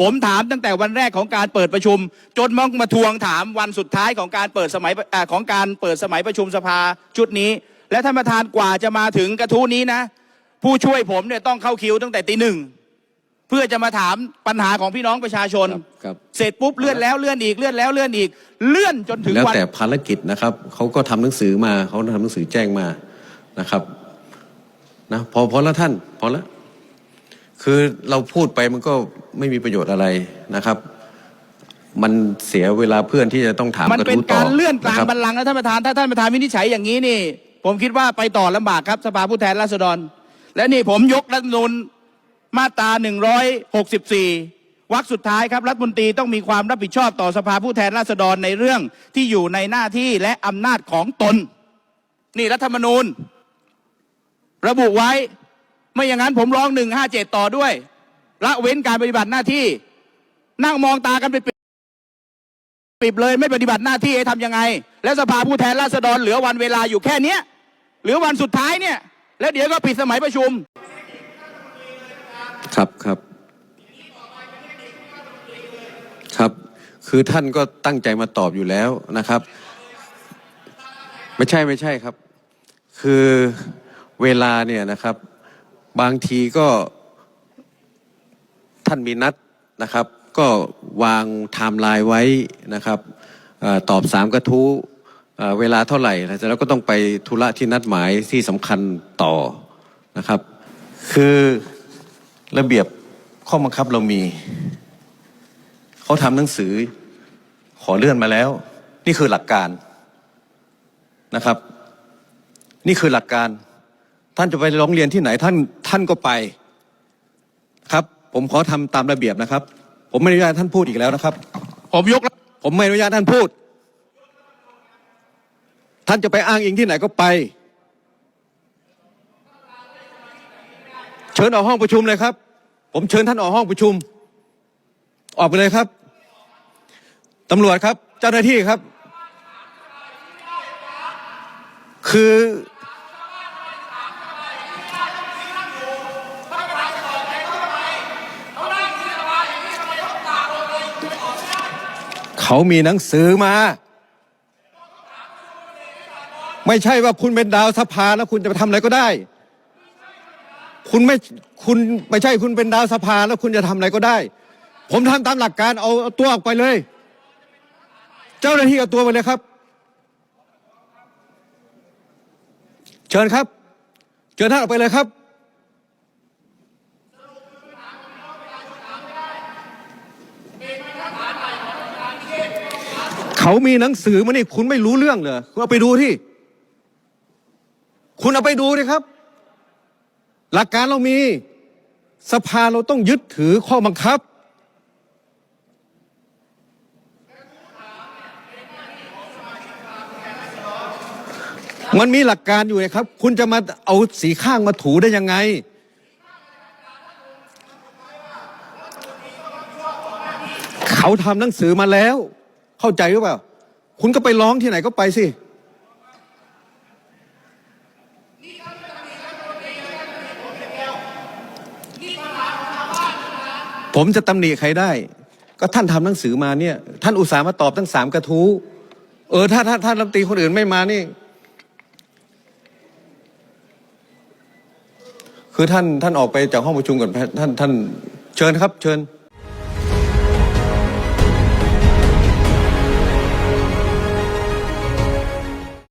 ผมถามตั้งแต่วันแรกของการเปิดประชุม จนมองมาทวงถามวันสุดท้ายของการเปิดสมัยอ่าของการเปิดสมัยประชุมสภาชุดนี้ และท่านประธานกว่าจะมาถึงกระทู้นี้นะ ผู้ช่วยผมเนี่ยต้องเข้าคิวตั้งแต่ตีหนึ่งเพื่อจะมาถามปัญหาของพี่น้องประชาชนครับครับเสร็จปุ๊บเลื่อนแล้วเลื่อนอีกเลื่อนแล้วเลื่อนอีกเลื่อนจนถึงแล้ววันแต่ภารกิจนะครับเขาก็ทำหนังสือมาเขาทำหนังสือแจ้งมานะครับนะพอพอแล้วท่านพอแล้ว คือเราพูดไปมันก็ไม่มีประโยชน์อะไรนะครับ มันเสียเวลาเพื่อนที่จะต้องถามมันกระเป็นทู้ต่อการเลื่อนกลางะครับบัลลังก์นะท่านประธาน ถ้าท่านประธานวินิจฉัยอย่างนี้นี่ ผมคิดว่าไปต่อลำบากครับสภาผู้แทนราษฎร และนี่ผมยกรัฐธรรมนูญมาตรา 164 วรรคสุดท้ายครับรัฐมนตรีต้องมีความรับผิดชอบต่อสภาผู้แทนราษฎรในเรื่องที่อยู่ในหน้าที่และอำนาจของตน นี่รัฐธรรมนูญ ระบุไว้ ไม่อย่างนั้นผมร้องหนึ่งห้าเจ็ดต่อด้วยละเว้นการปฏิบัติหน้าที่ นั่งมองตากันไปปิดเลยไม่ปฏิบัติหน้าที่ให้ทำยังไง แล้วสภาผู้แทนราษฎรเหลือวันเวลาอยู่แค่เนี้ยเหลือวันสุดท้ายเนี่ย แล้วเดี๋ยวก็ปิดสมัยประชุม ครับครับ ครับ คือท่านก็ตั้งใจมาตอบอยู่แล้วนะครับ ไม่ใช่ไม่ใช่ครับ คือเวลาเนี่ยนะครับ บางทีก็ท่านมีนัดนะครับ ก็วางไทม์ไลน์ไว้นะครับอตอบสามกระทู้เอ่อเวลาเท่าไหร่แล้วก็ต้องไปธุระที่นัดหมายที่สำคัญต่อนะครับ คือระเบียบข้อบังคับเรามี เขาทำหนังสือขอเลื่อนมาแล้ว นี่คือหลักการนะครับ นี่คือหลักการ ท่านจะไปร้องเรียนที่ไหนท่านท่านก็ไปครับ ผมขอทำตามระเบียบนะครับ ผมไม่อนุญาตให้ท่านพูดอีกแล้วนะครับ ผมยก ผมไม่อนุญาตให้ท่านพูด ท่านจะไปอ้างอิงที่ไหนก็ไป เชิญออกห้องประชุมเลยครับ ผมเชิญท่านออกห้องประชุม ออกไปเลยครับตำรวจครับ เจ้าหน้าที่ครับ คือ เขามีหนังสือมา ไม่ใช่ว่าคุณเป็นดาวสภาแล้วคุณจะไปทำอะไรก็ได้ คุณไม่คุณไม่ใช่คุณเป็นดาวสภาแล้วคุณจะทำอะไรก็ได้ ผมทำตามหลักการเอาเอาตัวออกไปเลย เจ้าหน้าที่เอาตัวไปเลยครับ เชิญครับ เชิญท่านออกไปเลยครับ เขามีหนังสือมานี่คุณไม่รู้เรื่องเหรอคุณเอาไปดูที่ คุณเอาไปดูดิครับ หลักการเรามี สภาเราต้องยึดถือข้อบังคับ มันมีหลักการอยู่นะครับ คุณจะมาเอาสีข้างมาถูได้ยังไงเขาทำหนังสือมาแล้ว เข้าใจหรือเปล่า คุณก็ไปร้องที่ไหนก็ไปสิผมจะตำหนิใครได้ ก็ท่านทำหนังสือมาเนี่ย ท่านอุตส่าห์มาตอบทั้งสามกระทู้ เออ ถ้าถ้าท่านรัฐมนตรีคนอื่นไม่มานี่ คือท่านท่านออกไปจากห้องประชุมก่อนท่านท่านเชิญครับ เชิญ